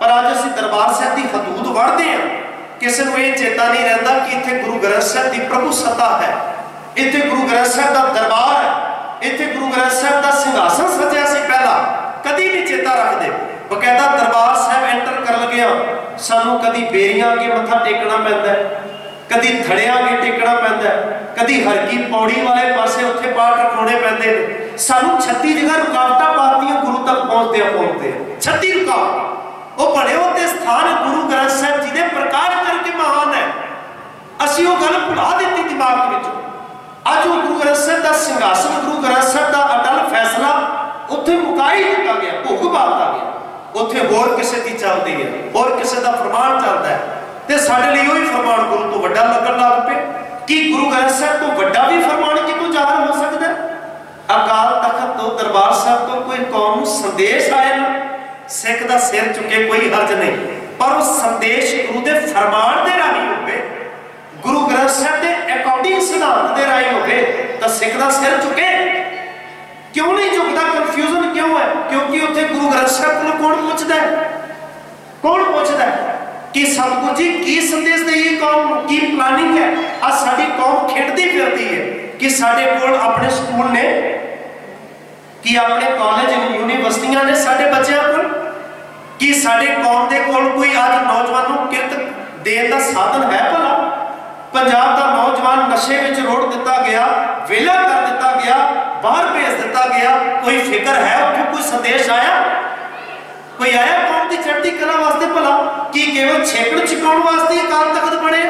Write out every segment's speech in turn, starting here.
ਪਰ ਅੱਜ ਅਸੀਂ ਦਰਬਾਰ ਸਾਹਿਬ ਦੀ ਹਦੂਦ ਵੜਦੇ ਹਾਂ। ਕਿਸੇ ਨੂੰ ਇਹ ਚੇਤਾ ਨਹੀਂ ਰਹਿੰਦਾ ਕਿ ਇੱਥੇ ਗੁਰੂ ਗ੍ਰੰਥ ਸਾਹਿਬ ਦੀ ਪ੍ਰਭੂ ਸੱਤਾ ਹੈ। ਇੱਥੇ ਗੁਰੂ ਗ੍ਰੰਥ ਸਾਹਿਬ ਦਾ ਦਰਬਾਰ ਹੈ। ਇੱਥੇ ਗੁਰੂ ਗ੍ਰੰਥ ਸਾਹਿਬ ਦਾ ਸਿੰਘਾਸਨ ਸਜਿਆ ਸੀ ਪਹਿਲਾਂ। ਕਦੀ ਨਹੀਂ ਚੇਤਾ ਰੱਖਦੇ। ਬਕਾਇਦਾ ਦਰਬਾਰ ਸਾਹਿਬ ਐਂਟਰ ਕਰਨ ਲੱਗਿਆ ਸਾਨੂੰ ਕਦੀ ਬੇਰੀਆਂ ਅੱਗੇ ਮੱਥਾ ਟੇਕਣਾ ਪੈਂਦਾ ਕਦੀ ਥੜਿਆਂ ਅੱਗੇ ਟੇਕਣਾ ਪੈਂਦਾ ਕਦੀ ਹਰਕੀ ਪੌੜੀ ਵਾਲੇ ਪਾਸੇ ਉੱਥੇ ਪਾਠ ਰਖਾਉਣੇ ਪੈਂਦੇ ਨੇ। ਸਾਨੂੰ 36 ਜਗ੍ਹਾ ਰੁਕਾਵਟਾਂ ਪਾਤੀਆਂ ਗੁਰੂ ਤੱਕ ਪਹੁੰਚਦੇ ਆ ਪਹੁੰਚਦੇ 36 ਰੁਕਾਵਟਾਂ। ਉਹ ਬੜੇ ਤੇ ਸਥਾਨ ਗੁਰੂ ਗ੍ਰੰਥ ਸਾਹਿਬ ਜੀ ਦੇ ਪ੍ਰਕਾਸ਼ ਕਰਕੇ ਮਹਾਨ ਹੈ। ਅਸੀਂ ਉਹ ਗੱਲ ਭੁਲਾ ਦਿੱਤੀ ਦਿਮਾਗ ਵਿੱਚ। ਅੱਜ ਉਹ ਗੁਰੂ ਗ੍ਰੰਥ ਸਾਹਿਬ ਦਾ ਸਿੰਘਾਸਨ, ਗੁਰੂ ਗ੍ਰੰਥ ਸਾਹਿਬ ਦਾ ਅਟਲ ਫੈਸਲਾ ਉੱਥੇ ਮੁਕਾਈ ਦਿੱਤਾ ਗਿਆ, ਭੁੱਖ ਬਾਤਾ ਗਿਆ। ਉੱਥੇ ਹੋਰ ਕਿਸੇ ਦੀ ਚੱਲਦੀ ਹੈ, ਹੋਰ ਕਿਸੇ ਦਾ ਫਰਮਾਨ ਚੱਲਦਾ ਹੈ। ਤੇ ਸਾਡੇ ਲਈ ਉਹੀ ਫਰਮਾਨ ਗੁਰੂ ਤੋਂ ਵੱਡਾ ਲੱਗਣ ਲੱਗ ਪਏ। ਕਿ ਗੁਰੂ ਗ੍ਰੰਥ ਸਾਹਿਬ ਤੋਂ ਵੱਡਾ ਵੀ ਫਰਮਾਨ ਕਿਤੋਂ ਜ਼ਾਹਰ ਹੋ ਸਕਦਾ ਅਕਾਲ ਤਖਤ ਤੋਂ ਦਰਬਾਰ ਸਾਹਿਬ ਤੋਂ ਕੋਈ ਕੌਮ ਸੰਦੇਸ਼ ਆਇਆ ਨਾ? ਸਿੱਖ ਦਾ ਸਿਰ ਚੁੱਕੇ ਕੋਈ ਹਰਜ ਨਹੀਂ। ਪਰ ਉਹ ਸੰਦੇਸ਼ ਗੁਰੂ ਦੇ ਫਰਮਾਨ ਦੇ ਰਾਹੀਂ ਹੋਵੇ, ਗੁਰੂ ਗ੍ਰੰਥ ਸਾਹਿਬ ਦੇ ਅਕੋਰਡਿੰਗ ਸਿਧਾਂਤ ਦੇ ਰਾਹੀਂ ਹੋਵੇ, ਤਾਂ ਸਿੱਖ ਦਾ ਸਿਰ ਚੁੱਕੇ। ਕਿਉਂ ਨਹੀਂ ਝੁਕਦਾ? ਕਨਫਿਊਜ਼ਨ ਕਿਉਂ ਹੈ? ਕਿਉਂਕਿ ਉੱਥੇ ਗੁਰੂ ਗ੍ਰੰਥ ਸਾਹਿਬ ਕੋਲ ਕੌਣ ਪੁੱਛਦਾ ਹੈ? ਕੌਣ ਪੁੱਛਦਾ ਹੈ ਕਿ ਸਤਿਗੁਰੂ ਜੀ, ਕੀ ਸੰਦੇਸ਼ ਦੇਈਏ ਕੌਮ ਨੂੰ? ਕੀ ਪਲਾਨਿੰਗ ਹੈ? ਆ ਸਾਡੀ ਕੌਮ ਖੇਡਦੀ ਫਿਰਦੀ ਹੈ ਕਿ ਸਾਡੇ ਕੋਲ ਆਪਣੇ ਸਕੂਲ ਨੇ, ਕਿ ਆਪਣੇ ਕਾਲਜ ਯੂਨੀਵਰਸਿਟੀਆਂ ਨੇ ਕਿ ਸਾਡੇ ਕੌਮ ਦੇ ਕੋਲ ਕੋਈ ਅੱਜ ਨੌਜਵਾਨ ਨੂੰ ਕਿਰਤ ਦੇਣ ਦਾ ਸਾਧਨ ਹੈ ਭਲਾ? ਪੰਜਾਬ ਦਾ ਨੌਜਵਾਨ ਨਸ਼ੇ ਵਿੱਚ ਰੋੜ ਦਿੱਤਾ ਗਿਆ, ਵਿਲਾ ਕਰ ਦਿੱਤਾ ਗਿਆ, ਬਾਹਰ ਭੇਜ ਦਿੱਤਾ ਗਿਆ। ਕੋਈ ਫਿਕਰ ਹੈ? ਉੱਥੇ ਕੋਈ ਸੰਦੇਸ਼ ਆਇਆ? ਕੋਈ ਆਇਆ ਕੌਮ ਦੀ ਚੜ੍ਹਦੀ ਕਲਾ ਵਾਸਤੇ ਭਲਾ? ਕੀ ਕੇਵਲ ਛੇਕੜ ਚਿਕਾਉਣ ਵਾਸਤੇ ਅਕਾਲ ਤਖਤ ਬਣੇ?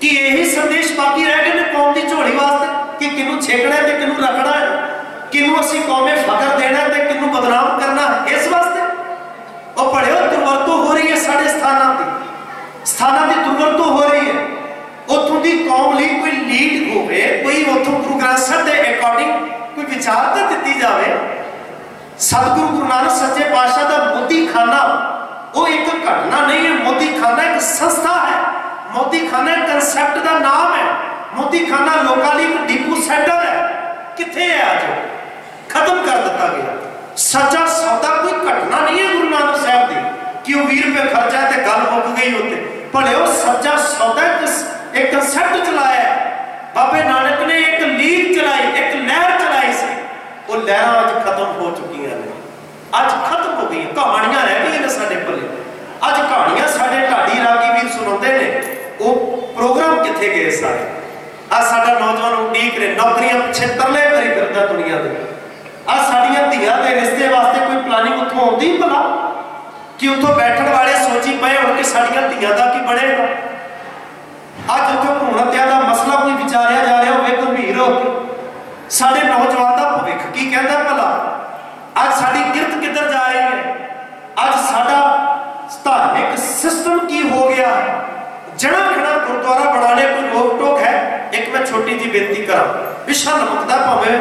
ਕਿ ਇਹੀ ਸੰਦੇਸ਼ ਬਾਕੀ ਰਹਿ ਗਏ ਨੇ ਕੌਮ ਦੀ ਝੋਲੀ ਵਾਸਤੇ? ਕਿ ਕਿਨੂੰ ਛੇਕਣਾ ਤੇ ਕਿਨੂੰ ਰੱਖਣਾ ਹੈ? ਕਿਨੂੰ ਅਸੀਂ ਕੌਮੇ ਫਖਰ ਦੇਣਾ ਤੇ ਕਿਨੂੰ ਬਦਨਾਮ ਕਰਨਾ ਇਸ ਵਾਸਤੇ ਉਹ ਪੜਿਓ ਦੁਰਵਰਤੋਂ ਹੋ ਰਹੀ ਹੈ ਸਾਡੇ ਸਥਾਨਾਂ ਦੀ ਸਥਾਨਾਂ ਦੀ ਦੁਰਵਰਤੋਂ ਹੋ ਰਹੀ ਹੈ। ਉਥੋਂ ਦੀ ਕੌਮ ਲਈ ਕੋਈ ਲੀਡ ਹੋਵੇ, ਕੋਈ ਉਥੋਂ ਗੁਰੂ ਗ੍ਰੰਥ ਸਾਹਿਬ ਦੇ ਅਕੋਰਡਿੰਗ ਕੋਈ ਵਿਚਾਰ ਤਾਂ ਦਿੱਤੀ ਜਾਵੇ, ਸਤਿਗੁਰੂ ਗੁਰੂ ਨਾਨਕ ਸੱਚੇ ਪਾਤਸ਼ਾਹ ਦਾ ਮੋਦੀ ਖਾਨਾ ਉਹ ਇੱਕ ਘਟਨਾ ਨਹੀਂ ਹੈ। ਮੋਦੀ ਖਾਨਾ ਇੱਕ ਸੰਸਥਾ ਹੈ। ਮੋਦੀ ਖਾਨਾ ਕਨਸੈਪਟ ਦਾ ਨਾਮ ਹੈ। ਮੋਦੀ ਖਾਨਾ ਲੋਕਾਂ ਲਈ ਇੱਕ ਡਿਪੂ ਸੈਂਟਰ ਹੈ। ਕਿੱਥੇ ਹੈ ਅੱਜ? ਖਤਮ ਕਰ ਦਿੱਤਾ ਗਿਆ। ਸੱਚਾ ਸੌਦਾ ਕੋਈ ਘਟਨਾ ਨਹੀਂ ਹੈ ਗੁਰੂ ਨਾਨਕ ਸਾਹਿਬ ਦੀ। ਕਿ ਉਹ 20 ਰੁਪਏ ਖਰਚਾ ਤੇ ਗੱਲ ਮੁੱਕ ਗਈ ਉੱਤੇ? ਭਲੇ ਉਹ ਸੱਚਾ ਸੌਦਾ ਇੱਕ ਕਨਸੈਪਟ ਚਲਾਇਆ। ਬਾਬੇ ਨਾਨਕ ਨੇ ਇੱਕ ਲੀਗ ਚਲਾਈ, ਇੱਕ ਲਹਿਰ ਚਲਾਈ ਸੀ। ਉਹ ਲਹਿਰਾਂ ਅੱਜ ਖਤਮ ਹੋ ਚੁੱਕੀਆਂ ਨੇ। ਅੱਜ ਖਤਮ ਹੋ ਗਈਆਂ। ਕਹਾਣੀਆਂ ਰਹਿ ਗਈਆਂ ਨੇ ਸਾਡੇ ਪੱਲੇ ਅੱਜ ਕਹਾਣੀਆਂ ਸਾਡੇ ਢਾਡੀ ਰਾਗੀ ਵੀਰ ਸੁਣਾਉਂਦੇ ਨੇ। ਉਹ ਪ੍ਰੋਗਰਾਮ ਕਿੱਥੇ ਗਏ ਸਾਰੇ? ਆ ਸਾਡਾ ਨੌਜਵਾਨ ਉਡੀਕ ਰਹੇ। ਨੌਕਰੀਆਂ ਪਿੱਛੇ ਤਰਲੇ ਕਰੀ ਫਿਰਦਾ ਦੁਨੀਆ ਦੇ ਆ ਸਾਡੀਆਂ ਧੀਆਂ ਦੇ ਰਿਸ਼ਤੇ ਵਾਸਤੇ ਕੋਈ ਪਲਾਨਿੰਗ ਉੱਥੋਂ ਆਉਂਦੀ ਭਲਾ ਕਿ ਉੱਥੋਂ ਬੈਠਣ ਵਾਲੇ ਸੋਚੀ ਪਏ ਹੁਣ ਕਿ ਸਾਡੀਆਂ ਧੀਆਂ ਦਾ ਕੀ ਬਣੇਗਾ? ਅੱਜ ਉੱਥੇ ਭਰੂਣ ਹੱਤਿਆ ਦਾ ਮਸਲਾ ਕੋਈ ਵਿਚਾਰਿਆ ਜਾ ਰਿਹਾ ਹੋਵੇ, ਗੰਭੀਰ ਹੋ ਕੇ। ਸਾਡੇ ਨੌਜਵਾਨ ਦਾ ਭਵਿੱਖ ਕੀ ਕਹਿੰਦਾ ਭਲਾ? ਅੱਜ ਸਾਡੀ ਕਿਰਤ ਕਿੱਧਰ ਜਾ ਰਹੀ ਹੈ? ਅੱਜ ਸਾਡਾ ਧਾਰਮਿਕ ਸਿਸਟਮ ਕੀ ਹੋ ਗਿਆ? ਜਣਾ ਖੜਾ ਗੁਰਦੁਆਰਾ ਬਣਾਣੇ ਕੋਈ ਰੋਕ ਟੋਕ ਹੈ? ਇੱਕ ਮੈਂ ਛੋਟੀ ਜੀ ਬੇਨਤੀ ਕਰਾਂ। ਵਿਸ਼ਾ ਲਮਕਦਾ ਭਾਵੇਂ,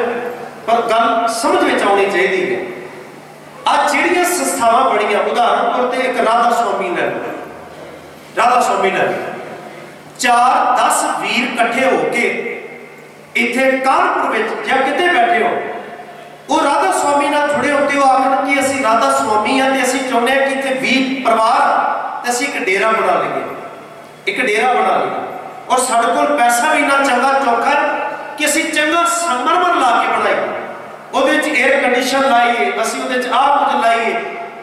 ਪਰ ਗੱਲ ਸਮਝ ਵਿੱਚ ਆਉਣੀ ਚਾਹੀਦੀ ਹੈ। ਅੱਜ ਜਿਹੜੀਆਂ ਸੰਸਥਾਵਾਂ ਬਣੀਆਂ, ਉਦਾਹਰਨ ਤੌਰ ਤੇ ਇੱਕ ਰਾਧਾ ਸਵਾਮੀ ਲੈ ਰਾਧਾ ਸਵਾਮੀ ਲੈ 4 10 ਵੀਰ ਇਕੱਠੇ ਹੋ ਕੇ ਇੱਥੇ ਕਾਨਪੁਰ ਵਿੱਚ ਜਾਂ ਕਿਤੇ ਬੈਠੇ ਹੋ, ਉਹ ਰਾਧਾ ਸਵਾਮੀ ਨਾਲ ਜੁੜੇ ਹੁੰਦੇ ਹੋ ਆਖਣ ਕਿ ਅਸੀਂ ਰਾਧਾ ਸਵਾਮੀ ਆ ਤੇ ਅਸੀਂ ਚਾਹੁੰਦੇ ਆ ਕਿ ਇੱਥੇ 20 ਪਰਿਵਾਰ ਤੇ ਅਸੀਂ ਇੱਕ ਡੇਰਾ ਬਣਾ ਲਈਏ। ਇੱਕ ਡੇਰਾ ਬਣਾ ਲਈਏ। ਔਰ ਸਾਡੇ ਕੋਲ ਪੈਸਾ ਵੀ ਇੰਨਾ ਚੰਗਾ ਚੌਕਾ ਕਿ ਅਸੀਂ ਚੰਗਾ ਸੰਗਮਰਮਰ ਲਾ ਕੇ ਬਣਾਈਏ ਉਹਦੇ 에ਅਰ ਕੰਡੀਸ਼ਨ ਲਾਈਏ, ਅਸੀਂ ਉਹਦੇ ਵਿੱਚ ਆਹ ਕੁਝ ਲਾਈਏ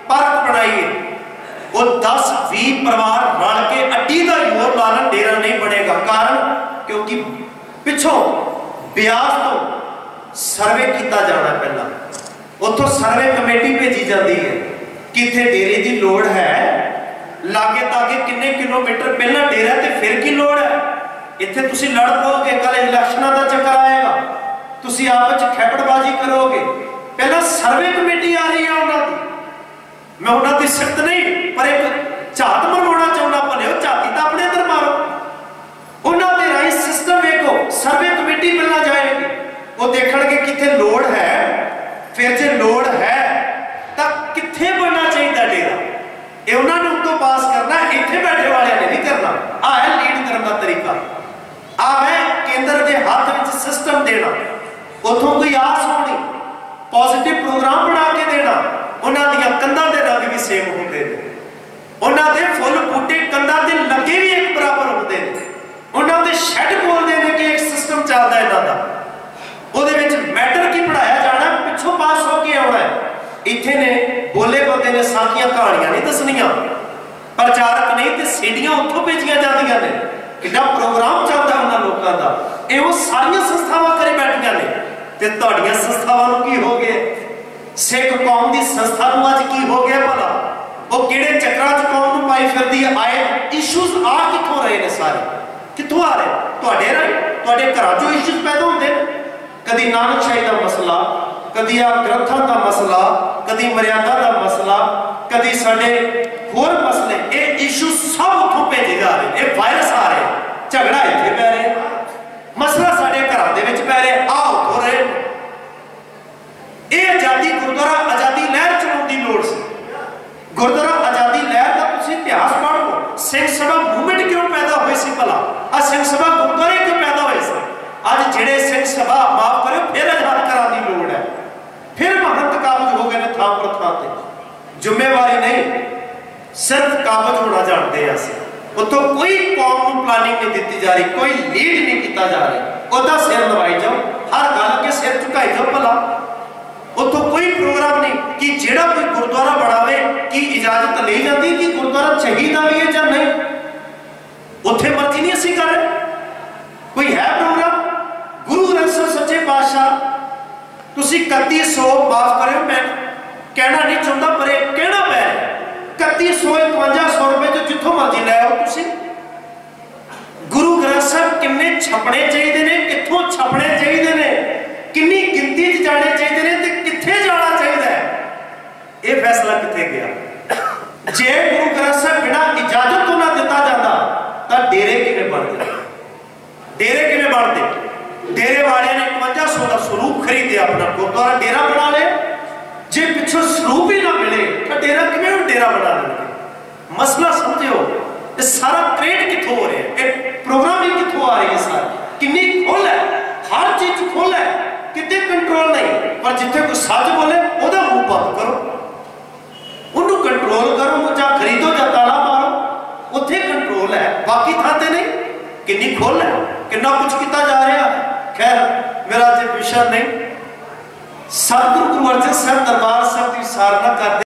ਪਾਰਕ ਬਣਾਈਏ। ਉਹ 10 20 ਪਰਿਵਾਰ ਰਲ ਕੇ ਅੱਡੀ ਦਾ ਯੋਰ ਲਾਣ ਡੇਰਾ ਨਹੀਂ ਬਣੇਗਾ। ਕਾਰਨ ਕਿਉਂਕਿ ਪਿੱਛੋਂ ਬਿਆਸ ਤੋਂ ਸਰਵੇ ਕੀਤਾ ਜਾਣਾ ਪਹਿਲਾਂ। ਉੱਥੋਂ ਸਰਵੇ ਕਮੇਟੀ ਭੇਜੀ ਜਾਂਦੀ ਹੈ ਕਿੱਥੇ ਡੇਰੇ ਦੀ ਲੋੜ ਹੈ। ਲਾਗੇ ਤਾਗੇ ਕਿੰਨੇ ਕਿਲੋਮੀਟਰ ਪਹਿਲਾਂ ਡੇਰਾ ਤੇ ਫਿਰ ਕੀ ਲੋੜ ਹੈ? ਇੱਥੇ ਤੁਸੀਂ ਲੜ ਪਓਗੇ ਕੱਲ ਇਲੈਕਸ਼ਨਾਂ ਦਾ ਚੱਕਰ ਆਏਗਾ। ਤੁਸੀਂ ਆਪਸ ਵਿੱਚ ਖੇਪੜਬਾਜ਼ੀ ਕਰੋਗੇ। ਪਹਿਲਾਂ ਸਰਵੇ ਕਮੇਟੀ ਆ ਰਹੀ ਹੈ ਉਹਨਾਂ ਦੀ। ਮੈਂ ਉਹਨਾਂ ਦੀ ਸਿਫਤ ਨਹੀਂ, ਪਰ ਇੱਕ ਝਾਤ ਮਰਵਾਉਣਾ ਚਾਹੁੰਦਾ, ਭਲੇ ਉਹ ਝਾਤੀ ਤਾਂ ਆਪਣੇ ਅੰਦਰ ਮਾਰੋ। ਉਹਨਾਂ ਦੇ ਰਾਈ ਸਿਸਟਮ ਵੇਖੋ, ਸਰਵੇ ਕਮੇਟੀ ਮਿਲਣਾ ਜਾਏਗੀ। ਉਹ ਦੇਖਣਗੇ ਕਿੱਥੇ ਲੋੜ ਹੈ। ਫਿਰ ਜੇ ਲੋੜ ਹੈ, ਤਾਂ ਕਿੱਥੇ ਬਣਨਾ ਚਾਹੀਦਾ ਡੇਰਾ? ਇਹ ਉਹਨਾਂ ਨੂੰ ਤੋਂ ਪਾਸ ਕਰਨਾ, ਇੱਥੇ ਬੈਠੇ ਵਾਲਿਆਂ ਨੇ ਨਹੀਂ ਕਰਨਾ। ਆ ਹੈ ਲੀਡ ਕਰਨ ਦਾ ਤਰੀਕਾ। ਆ ਹੈ ਕੇਂਦਰ ਦੇ ਹੱਥ ਵਿੱਚ ਸਿਸਟਮ ਦੇਣਾ। ਉਥੋਂ ਕੋਈ ਆਸ ਹੋਣੀ ਪੋਜ਼ਿਟਿਵ ਪ੍ਰੋਗਰਾਮ ਬਣਾ ਕੇ ਦੇਣਾ, ਉਹਨਾਂ ਦੀਆਂ ਕੰਧਾਂ ਦੇ ਰੰਗ ਵੀ ਸੇਮ ਹੁੰਦੇ ਨੇ। ਉਹਨਾਂ ਦੇ ਫੁੱਲ ਬੂਟੇ ਕੰਧਾਂ ਦੇ ਲੱਗੇ ਵੀ ਇੱਕ ਬਰਾਬਰ ਹੁੰਦੇ ਨੇ। ਉਹਨਾਂ ਦੇ ਸ਼ੈੱਡ ਬੋਲਦੇ ਨੇ ਕਿ ਇੱਕ ਸਿਸਟਮ ਚੱਲਦਾ ਇਹਨਾਂ ਦਾ। ਉਹਦੇ ਵਿੱਚ ਮੈਟਰ ਕੀ ਪੜਾਇਆ ਜਾਣਾ, ਪਿੱਛੋਂ ਪਾਸ ਹੋ ਕੇ ਆਉਣਾ ਹੈ। ਇੱਥੇ ਨੇ ਬੋਲੇ ਬੰਦੇ ਨੇ, ਸਾਖੀਆਂ ਕਹਾਣੀਆਂ ਨਹੀਂ ਦੱਸਣੀਆਂ। ਪ੍ਰਚਾਰਕ ਨਹੀਂ ਤੇ ਸੀਡੀਆਂ ਉੱਥੋਂ ਭੇਜੀਆਂ ਜਾਂਦੀਆਂ ਨੇ। ਕਿੰਨਾ ਪ੍ਰੋਗਰਾਮ ਚੱਲਦਾ ਉਹਨਾਂ ਲੋਕਾਂ ਦਾ। ਇਹ ਉਹ ਸਾਰੀਆਂ ਸੰਸਥਾਵਾਂ ਕਰੇ ਬੈਠੀਆਂ ਨੇ। ਤੇ ਤੁਹਾਡੀਆਂ ਸੰਸਥਾਵਾਂ ਨੂੰ ਕੀ ਹੋ ਗਿਆ ਸਿੱਖ ਕੌਮ ਦੀ ਸੰਸਥਾ ਨੂੰ ਅੱਜ ਕੀ ਹੋ ਗਿਆ ਭਲਾ? ਉਹ ਕਿਹੜੇ ਚੱਕਰਾਂ 'ਚ ਕੌਮ ਨੂੰ ਪਾਈ ਫਿਰਦੀ ਹੈ ਆਏ ਇਸ਼ੂਜ਼ ਆ ਕਿੱਥੋਂ ਰਹੇ ਨੇ ਸਾਰੇ? ਕਿੱਥੋਂ ਆ ਰਹੇ? ਤੁਹਾਡੇ ਰਾਹੀਂ, ਤੁਹਾਡੇ ਘਰਾਂ 'ਚੋਂ ਇਸ਼ੂਜ਼ ਪੈਦਾ ਹੁੰਦੇ ਨੇ। ਕਦੀ ਨਾਨਕ ਸ਼ਾਹੀ ਦਾ ਮਸਲਾ, ਕਦੀ ਆ ਗ੍ਰੰਥਾਂ ਦਾ ਮਸਲਾ, ਕਦੀ ਮਰਿਆਦਾ ਦਾ ਮਸਲਾ, ਕਦੀ ਸਾਡੇ ਹੋਰ ਮਸਲੇ, ਇਹ ਇਸ਼ੂ ਸਭ ਉੱਥੋਂ ਭੇਜੇ ਜਾ ਰਹੇ ਇਹ ਵਾਇਰਸ ਆ ਰਹੇ ਝਗੜਾ ਇੱਥੇ ਪੈ ਰਿਹਾ ਮਸਲਾ ਸਾਡੇ ਘਰਾਂ ਦੇ ਵਿੱਚ ਪੈ ਰਿਹਾ ਆ ਉੱਥੋਂ ਰਹੇ ਇਹ ਆਜ਼ਾਦੀ ਗੁਰਦੁਆਰਾ ਆਜ਼ਾਦੀ ਲਹਿਰ ਚਲਾਉਣ ਦੀ ਲੋੜ ਸੀ ਗੁਰਦੁਆਰਾ ਆਜ਼ਾਦੀ ਲਹਿਰ ਦਾ ਤੁਸੀਂ ਇਤਿਹਾਸ ਪੜ੍ਹੋ। ਸਿੰਘ ਸਭਾ ਮੂਵਮੈਂਟ ਕਿਉਂ ਪੈਦਾ ਹੋਈ ਸੀ ਭਲਾ? ਆ ਸਿੰਘ ਸਭਾ ਗੁਰਦੁਆਰੇ ਕਿਉਂ ਪੈਦਾ ਹੋਏ ਸੀ? ਅੱਜ ਜਿਹੜੇ ਸਿੰਘ ਸਭਾ ਮਾਫ ਕਰਿਓ, ਫਿਰ ਆਜ਼ਾਦ ਕਰਾਂ ਦੀ ਲੋੜ ਹੈ। ਫਿਰ ਮਹੰਤ ਕਾਬਜ ਹੋ ਗਏ ਨੇ ਥਾਂ ਪਰ ਥਾਂ ਤੇ। ਜ਼ਿੰਮੇਵਾਰੀ ਨਹੀਂ, ਸਿਰਫ ਕਾਬਜ ਹੋਣਾ ਜਾਣਦੇ ਆ ਅਸੀਂ। ਉਤੋਂ ਕੋਈ ਕੌਮ ਨੂੰ ਪਲਾਨਿੰਗ ਨਹੀਂ ਦਿੱਤੀ ਜਾ ਰਹੀ, ਕੋਈ ਲੀਡ ਨਹੀਂ ਕੀਤਾ ਜਾ ਰਿਹਾ। ਉਹਦਾ ਸਿਰ ਲਵਾਈ ਜਾਓ, ਹਰ ਗੱਲ ਕੇ ਸਿਰ ਝੁਕਾਈ ਜਾਓ ਭਲਾ। ਉੱਥੋਂ ਕੋਈ ਪ੍ਰੋਗਰਾਮ ਨਹੀਂ ਕਿ ਜਿਹੜਾ ਕੋਈ ਗੁਰਦੁਆਰਾ ਬਣਾਵੇ, ਕੀ ਇਜਾਜ਼ਤ ਲਈ ਜਾਂਦੀ, ਕਿ ਗੁਰਦੁਆਰਾ ਚਾਹੀਦਾ ਵੀ ਹੈ ਜਾਂ ਨਹੀਂ? ਉੱਥੇ ਮਰਜ਼ੀ ਨਹੀਂ ਅਸੀਂ ਕਰ ਕੋਈ ਹੈ ਪ੍ਰੋਗਰਾਮ? ਗੁਰੂ ਗ੍ਰੰਥ ਸਾਹਿਬ ਸੱਚੇ ਪਾਤਸ਼ਾਹ, ਤੁਸੀਂ 3100 ਮਾਫ ਕਰਿਓ, ਮੈਂ ਕਹਿਣਾ ਨਹੀਂ ਚਾਹੁੰਦਾ, ਪਰ ਇਹ ਕਹਿਣਾ ਪੈ 3100 5100 ਰੁਪਏ ਤੋਂ ਜਿੱਥੋਂ ਮਰਜ਼ੀ ਲੈ ਆਓ ਤੁਸੀਂ। ਗੁਰੂ ਗ੍ਰੰਥ ਸਾਹਿਬ ਕਿੰਨੇ ਛਪਣੇ ਚਾਹੀਦੇ ਨੇ ਕਿੱਥੋਂ ਛਪਣੇ ਚਾਹੀਦੇ ਨੇ ਕਿੰਨੀ ਗਿਣਤੀ 'ਚ ਜਾਣੇ ਚਾਹੀਦੇ ਨੇ ਤੇ ਕਿੱਥੇ ਜਾਣਾ ਚਾਹੀਦਾ ਹੈ ਇਹ ਕਿੱਥੇ ਗਿਆ? ਜੇ ਗੁਰੂ ਗ੍ਰੰਥ ਸਾਹਿਬ ਬਿਨਾਂ ਇਜਾਜ਼ਤ ਤੋਂ ਨਾ ਦਿੱਤਾ ਜਾਂਦਾ, ਤਾਂ ਡੇਰੇ ਕਿਵੇਂ ਬਣਦੇ? ਡੇਰੇ ਕਿਵੇਂ ਬਣਦੇ? ਡੇਰੇ ਵਾਲਿਆਂ ਨੇ 5100 ਦਾ ਸਰੂਪ ਖਰੀਦਿਆ, ਆਪਣਾ ਗੁਰਦੁਆਰਾ ਡੇਰਾ ਬਣਾ ਲਿਆ ਜੇ ਪਿੱਛੋਂ ਸਰੂਪ ਹੀ ਨਾ ਮਿਲੇ, ਤਾਂ ਡੇਰਾ ਕਿਵੇਂ ਡੇਰਾ ਬਣਾ ਲੈਣਗੇ ਮਸਲਾ ਸਮਝਿਓ, ਇਹ ਸਾਰਾ ਕ੍ਰੀਏਟ ਕਿੱਥੋਂ ਹੋ ਰਿਹਾ? ਇਹ ਪ੍ਰੋਗਰਾਮਿੰਗ ਕਿੱਥੋਂ ਆ ਰਹੀ ਹੈ ਸਾਰੀ? ਕਿੰਨੀ ਖੁੱਲ ਹੈ? ਹਰ ਚੀਜ਼ ਖੁੱਲ ਹੈ? ਕਿਤੇ ਕੰਟਰੋਲ ਨਹੀਂ। ਪਰ ਜਿੱਥੇ ਕੋਈ ਸੱਚ ਬੋਲੇ, ਉਹਦਾ ਮੂੰਹ ਬੰਦ ਕਰੋ। ਕੰਟਰੋਲ ਕਰੋ ਜਾਂ ਖਰੀਦੋ ਜਾਂ ਤਾਲਾ ਮਾਰੋ। ਉੱਥੇ ਕੰਟਰੋਲ ਹੈ। ਬਾਕੀ ਥਾਂ ਤੇ ਨਹੀਂ। ਕਿੰਨੀ ਖੁੱਲ ਹੈ, ਕਿੰਨਾ ਕੁਝ ਕੀਤਾ ਜਾ ਰਿਹਾ ਖੈਰ, ਮੇਰਾ ਅੱਜ ਵਿਸ਼ਾ ਨਹੀਂ। ਸਤਿਗੁਰੂ ਗੁਰੂ ਅਰਜਨ ਸਾਹਿਬ ਦਰਬਾਰ ਸਾਹਿਬ ਦੀ ਸਾਰਨਾ ਕਰਦੇ